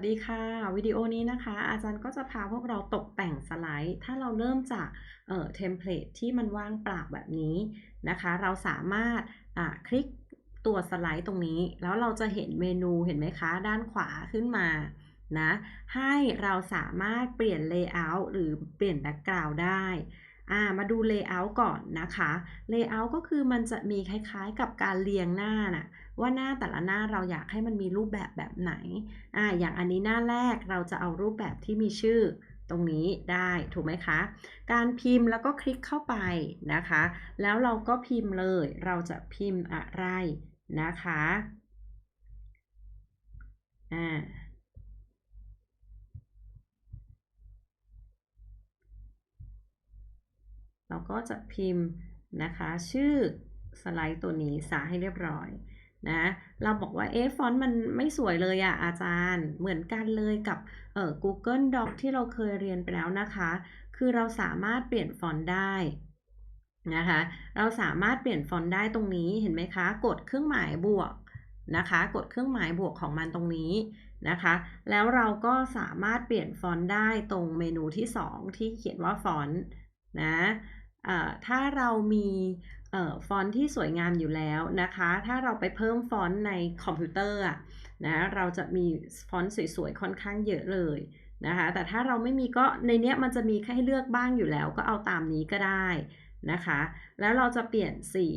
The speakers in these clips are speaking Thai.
สดีค่ะ วิดีโอนี้นะคะ อาจารย์ก็จะพาพวกเราตกแต่งสไลด์ ถ้าเราเริ่มจากเอ่อเทมเพลตที่มันว่างเปล่าแบบนี้นะคะ เราสามารถคลิกตัวสไลด์ตรงนี้ แล้วเราจะเห็นเมนูเห็นไหมคะ ด้านขวาขึ้นมานะให้เราสามารถเปลี่ยน Layout หรือเปลี่ยนแบ็กกราวด์ได้ อ่ามาดู Layout ก่อนนะคะ Layout ก็คือมันจะมีคล้ายๆกับการเรียงหน้าน่ะว่าหน้าแต่ละหน้าเราอยากให้มันมีรูปแบบแบบไหนอ่าอย่างอันนี้หน้าแรกเราจะเอารูปแบบที่มีชื่อตรงนี้ได้ถูกไหมคะ การพิมพ์แล้วก็คลิกเข้าไปนะคะ แล้วเราก็พิมพ์เลย เราจะพิมพ์อะไรนะคะอ่า เราก็จะพิมพ์นะคะ ชื่อสไลด์ตัวนี้สาให้เรียบร้อยนะ เราบอกว่าเอ๊ฟอนต์มันไม่สวยเลยอะอาจารย์ เหมือนกันเลยกับเอ่อ Google Doc ที่เราเคยเรียนไปแล้วนะคะ คือเราสามารถเปลี่ยนฟอนต์ได้นะคะ เราสามารถเปลี่ยนฟอนต์ได้ตรงนี้เห็นไหมคะ กดเครื่องหมายบวกนะคะ กดเครื่องหมายบวกของมันตรงนี้นะคะ แล้วเราก็สามารถเปลี่ยนฟอนต์ได้ตรงเมนูที่ 2 ที่เขียนว่าฟอนต์นะ ถ้าเรามีฟอนต์ที่สวยงามอยู่แล้วนะคะ ถ้าเราไปเพิ่มฟอนต์ในคอมพิวเตอร์นะเราจะมีฟอนต์สวยๆ ค่อนข้างเยอะเลยนะคะ แต่ถ้าเราไม่มีก็ในเนี้ยมันจะมีแค่ให้เลือกบ้างอยู่แล้ว ก็เอาตามนี้ก็ได้นะคะ แล้วเราจะเปลี่ยนสี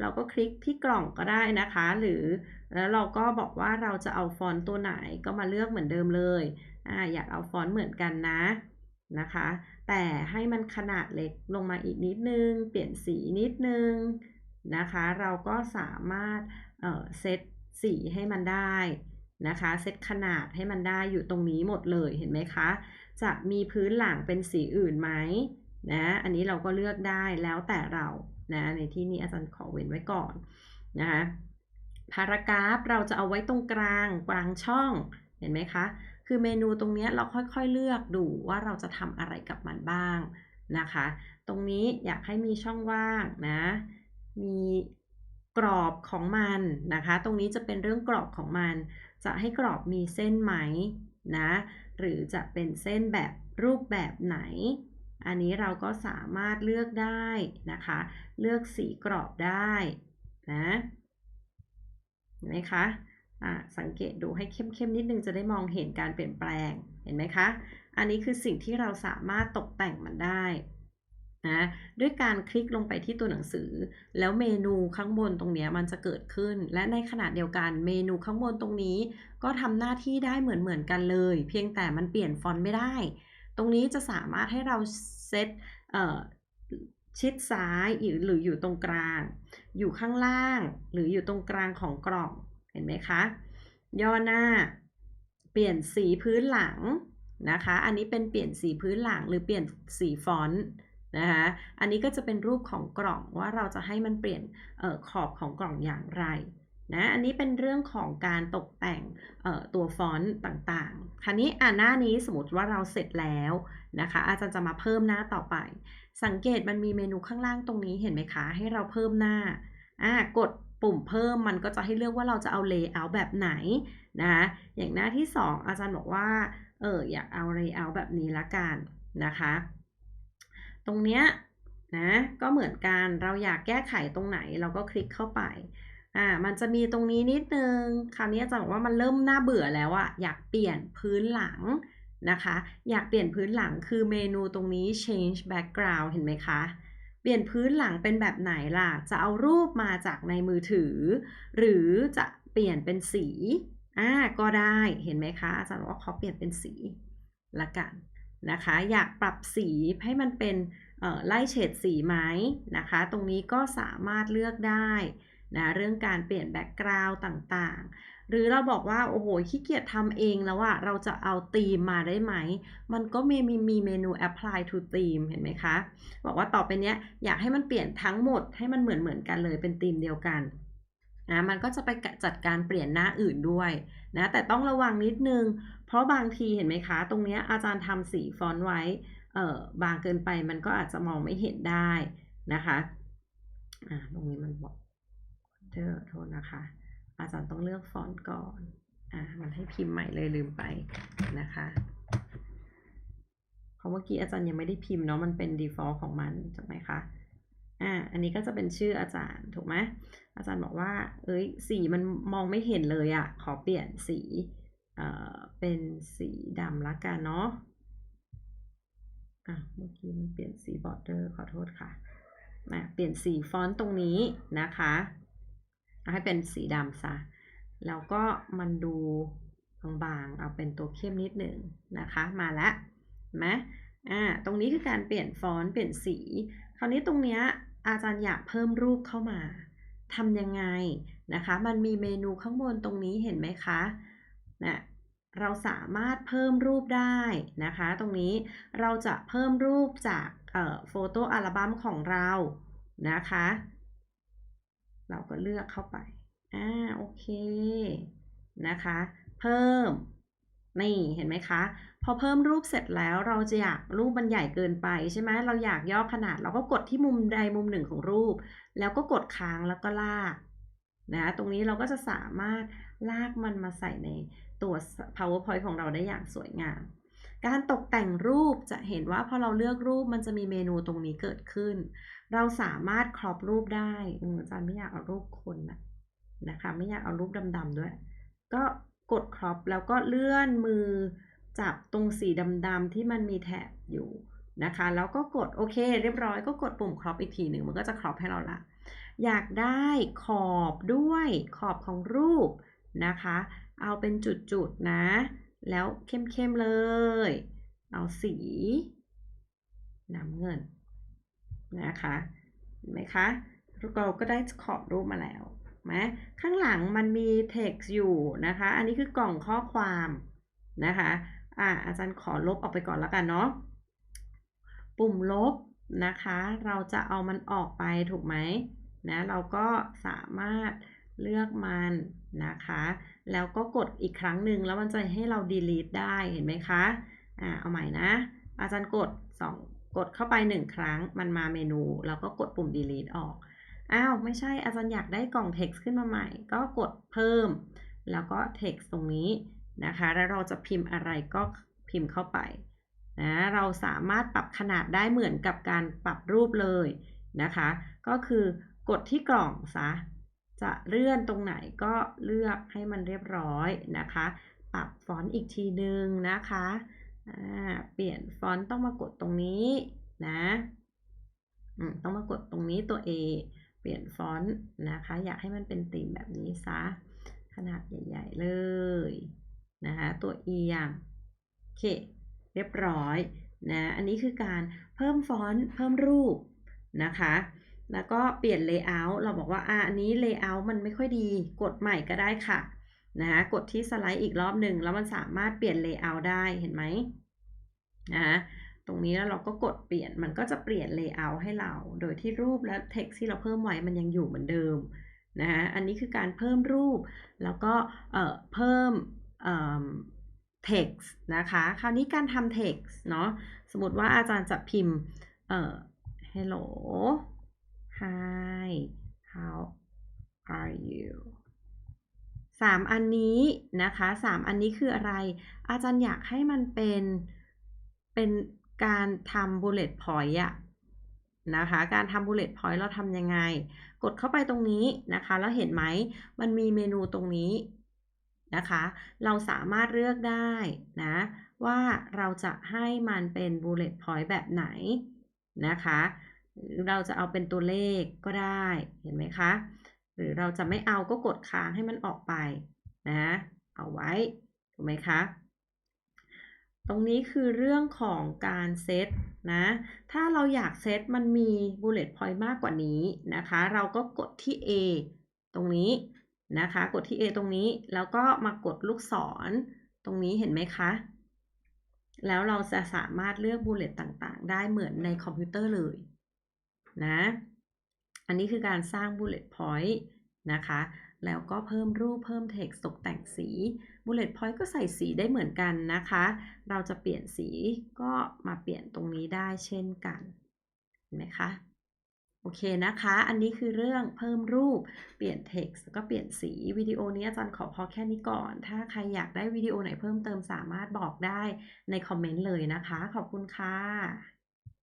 เราก็คลิกที่กล่องก็ได้นะคะ หรือแล้วเราก็บอกว่าเราจะเอาฟอนต์ตัวไหนก็มาเลือกเหมือนเดิมเลย อ่า อยากเอาฟอนต์เหมือนกันนะ นะคะ แต่ให้มันขนาดเล็กลงมาอีกนิดนึง เปลี่ยนสีนิดนึงนะคะ เราก็สามารถเเซตสีให้มันได้นะคะ เซตขนาดให้มันได้อยู่ตรงนี้หมดเลยเห็นไหมคะ จะมีพื้นหลังเป็นสีอื่นไหมนะ อันนี้เราก็เลือกได้แล้วแต่เรานะในที่นี้อาจารย์ขอเว้นไว้ก่อนนะคะพารากราฟเราจะเอาไว้ตรงกลางกลางช่องเห็นไหมคะ คือเมนูตรงนี้เราค่อยๆเลือกดูว่าเราจะทำอะไรกับมันบ้างนะคะ ตรงนี้อยากให้มีช่องว่างนะ มีกรอบของมันนะคะ ตรงนี้จะเป็นเรื่องกรอบของมัน จะให้กรอบมีเส้นไหมนะ หรือจะเป็นเส้นแบบรูปแบบไหน อันนี้เราก็สามารถเลือกได้นะคะ เลือกสีกรอบได้นะเห็นไหมคะ สังเกตดูให้เข้มๆนิดนึงจะได้มองเห็นการเปลี่ยนแปลง เห็นไหมคะ อันนี้คือสิ่งที่เราสามารถตกแต่งมันได้นะด้วยการคลิกลงไปที่ตัวหนังสือ แล้วเมนูข้างบนตรงนี้มันจะเกิดขึ้น และในขณะเดียวกันเมนูข้างบนตรงนี้ ก็ทำหน้าที่ได้เหมือนเหมือนกันเลย เพียงแต่มันเปลี่ยนฟอนต์ไม่ได้ ตรงนี้จะสามารถให้เราเซตชิดซ้ายหรืออยู่ตรงกลาง อยู่ข้างล่าง หรืออยู่ตรงกลางของกล่อง เห็นไหมคะ ย่อหน้า เปลี่ยนสีพื้นหลังนะคะ อันนี้เป็นเปลี่ยนสีพื้นหลังหรือเปลี่ยนสีฟอนต์นะคะ อันนี้ก็จะเป็นรูปของกล่องว่าเราจะให้มันเปลี่ยนออขอบของกล่องอย่างไรนะ อันนี้เป็นเรื่องของการตกแต่งตัวฟอนต์ต่างๆ คราวนี้อ่าหน้านี้สมมติว่าเราเสร็จแล้วนะคะ อาจารย์จะมาเพิ่มหน้าต่อไป สังเกตมันมีเมนูข้างล่างตรงนี้เห็นไหมคะ ให้เราเพิ่มหน้าอ่ากด ปุ่มเพิ่มมันก็จะให้เลือกว่าเราจะเอา layout แบบไหนนะคะอย่างหน้าที่ 2 อาจารย์บอกว่าเอออยากเอา layout แบบนี้ละกันนะคะ ตรงเนี้ยนะก็เหมือนกันเราอยากแก้ไขตรงไหนเราก็คลิกเข้าไปอ่ามันจะมีตรงนี้นิดนึงคราวนี้อาจารย์บอกว่ามันเริ่มน่าเบื่อแล้วอะอยากเปลี่ยนพื้นหลังนะคะ อยากเปลี่ยนพื้นหลังคือเมนูตรงนี้ change background เห็นไหมคะ เปลี่ยนพื้นหลังเป็นแบบไหนล่ะ จะเอารูปมาจากในมือถือ หรือจะเปลี่ยนเป็นสีอ่าก็ได้เห็นไหมคะอาจารย์ว่าเขาเปลี่ยนเป็นสีละกันนะคะ อยากปรับสีให้มันเป็นไล่เฉดสีไหมนะคะ ตรงนี้ก็สามารถเลือกได้นะเรื่องการเปลี่ยนแบ็กกราวด์ต่างๆ หรือเราบอกว่าโอ้โหขี้เกียจทำเองแล้วอะเราจะเอาธีมมาได้ไหม มันก็มีมีมีเมนู apply to theme เห็นไหมคะ บอกว่าต่อไปเนี้ยอยากให้มันเปลี่ยนทั้งหมดให้มันเหมือนเหมือนกันเลยเป็นธีมเดียวกันนะมันก็จะไปจัดการเปลี่ยนหน้าอื่นด้วยนะแต่ต้องระวังนิดนึง เพราะบางทีเห็นไหมคะ ตรงนี้อาจารย์ทำสีฟอนต์ไว้เออบางเกินไปมันก็อาจจะมองไม่เห็นได้นะคะอ่าตรงนี้มันบอกเธอโทษนะคะ อาจารย์ต้องเลือกฟอนต์ก่อน อ่า มันให้พิมพ์ใหม่เลยลืมไปนะคะ เพราะเมื่อกี้อาจารย์ยังไม่ได้พิมพ์เนาะ มันเป็น default ของมันถูกไหมคะ อ่า อันนี้ก็จะเป็นชื่ออาจารย์ถูกไหม อาจารย์บอกว่า เอ้ย สีมันมองไม่เห็นเลยอะขอเปลี่ยนสี เอ่อ เป็นสีดำละกันเนาะ อะ เมื่อกี้มันเปลี่ยนสี border ขอโทษค่ะนะเปลี่ยนสีฟอนต์ตรงนี้นะคะ เอาให้เป็นสีดำซะ แล้วก็มันดูบางๆ เอาเป็นตัวเข้มนิดหนึ่งนะคะ มาแล้วนไหมอ่า ตรงนี้คือการเปลี่ยนฟอนต์เปลี่ยนสี คราวนี้ตรงเนี้ยอาจารย์อยากเพิ่มรูปเข้ามา ทำยังไงนะคะ มันมีเมนูข้างบนตรงนี้เห็นไหมคะนะเราสามารถเพิ่มรูปได้นะคะ ตรงนี้เราจะเพิ่มรูปจากโฟโต้อัลบั้มของเรานะคะ เราก็เลือกเข้าไป อ่า โอเค นะคะ เพิ่ม นี่ เห็นไหมคะ พอเพิ่มรูปเสร็จแล้วเราจะอยากรูปมันใหญ่เกินไปใช่ไหม เราอยากย่อขนาด เราก็กดที่มุมใดมุมหนึ่งของรูป แล้วก็กดค้างแล้วก็ลาก นะ ตรงนี้เราก็จะสามารถลากมันมาใส่ในตัว powerpoint ของเราได้อย่างสวยงาม การตกแต่งรูปจะเห็นว่าพอเราเลือกรูปมันจะมีเมนูตรงนี้เกิดขึ้น เราสามารถครอปรูปได้อาจารย์ไม่อยากเอารูปคนนะนะคะ ไม่อยากเอารูปดำๆด้วย ก็กดครอปแล้วก็เลื่อนมือจับตรงสีดำๆที่มันมีแถบอยู่นะคะ แล้วก็กดโอเค เรียบร้อยก็กดปุ่มครอปอีกทีหนึ่งมันก็จะครอปให้เราละ อยากได้ขอบด้วยขอบของรูปนะคะ เอาเป็นจุดๆนะ แล้วเข้มๆเลย เอาสีน้ำเงินนะคะเห็นไหมคะเราก็ได้ขอบรูปมาแล้วไหมข้างหลังมันมี text อยู่นะคะ อันนี้คือกล่องข้อความนะคะอ่าอาจารย์ขอลบออกไปก่อนแล้วกันเนาะปุ่มลบนะคะ เราจะเอามันออกไปถูกไหมนะเราก็สามารถเลือกมัน นะคะ แล้วก็กดอีกครั้งหนึ่งแล้วมันจะให้เรา delete ได้เห็นไหมคะอ่าเอาใหม่นะ อาจารย์กด 2 กดเข้าไป 1 ครั้งมันมาเมนู แล้วก็กดปุ่ม delete ออกอ้าวไม่ใช่อาจารย์อยากได้กล่อง text ขึ้นมาใหม่ ก็กดเพิ่ม แล้วก็ text ตรงนี้นะคะ แล้วเราจะพิมพ์อะไรก็พิมพ์เข้าไปนะเราสามารถปรับขนาดได้เหมือนกับการปรับรูปเลยนะคะ ก็คือกดที่กล่องซะ จะเลื่อนตรงไหนก็เลือกให้มันเรียบร้อยนะคะ ปรับฟอนต์อีกทีหนึ่งนะคะเปลี่ยนฟอนต์ต้องมากดตรงนี้นะต้องมากดตรงนี้ตัว A เปลี่ยนฟอนต์นะคะ อยากให้มันเป็นตีมแบบนี้ซะ ขนาดใหญ่ๆเลยนะคะตัว E อย่างโอเค เรียบร้อยนะ อันนี้คือการเพิ่มฟอนต์เพิ่มรูปนะคะ แล้วก็เปลี่ยน layout เราบอกว่าอ่าอันนี้ layout มันไม่ค่อยดี กดใหม่ก็ได้ค่ะนะคะกดที่สไลด์อีกรอบหนึ่งแล้วมันสามารถเปลี่ยน layout ได้เห็นไหมนะตรงนี้แล้วเราก็กดเปลี่ยนมันก็จะเปลี่ยน layout ให้เรา โดยที่รูปและ text ที่เราเพิ่มไว้มันยังอยู่เหมือนเดิมนะฮะอันนี้คือการเพิ่มรูปแล้วก็เอ่อเพิ่มเอ่อ text นะคะ คราวนี้การทำ text เนาะสมมติว่าอาจารย์จะพิมพ์เอ่อ hello hi how are you สามอันนี้นะคะสามอันนี้คืออะไร อาจารย์อยากให้มันเป็นเป็นการทำ bullet point อะนะคะ การทำ bullet point เราทำยังไง กดเข้าไปตรงนี้นะคะ แล้วเห็นไหม มันมีเมนูตรงนี้นะคะ เราสามารถเลือกได้นะ ว่าเราจะให้มันเป็น bullet point แบบไหนนะคะ เราจะเอาเป็นตัวเลขก็ได้เห็นไหมคะ หรือเราจะไม่เอาก็กดค้างให้มันออกไปนะเอาไว้ถูกไหมคะ ตรงนี้คือเรื่องของการเซตนะ ถ้าเราอยากเซตมันมี bullet point มากกว่านี้นะคะ เราก็กดที่ A ตรงนี้นะคะ กดที่ A ตรงนี้แล้วก็มากดลูกศร ตรงนี้เห็นไหมคะ แล้วเราจะสามารถเลือก bullet ต่างๆ ได้เหมือนในคอมพิวเตอร์เลย นะ อันนี้คือการสร้าง bullet point นะคะ แล้วก็เพิ่มรูปเพิ่ม text ตกแต่งสี bullet point ก็ใส่สีได้เหมือนกันนะคะ เราจะเปลี่ยนสีก็มาเปลี่ยนตรงนี้ได้เช่นกันเห็นไหมคะโอเคนะคะ อันนี้คือเรื่องเพิ่มรูป เปลี่ยน text แล้วก็เปลี่ยนสี วิดีโอนี้อาจารย์ขอพอแค่นี้ก่อน ถ้าใครอยากได้วิดีโอไหนเพิ่มเติมสามารถบอกได้ในคอมเมนต์เลยนะคะ ขอบคุณค่ะ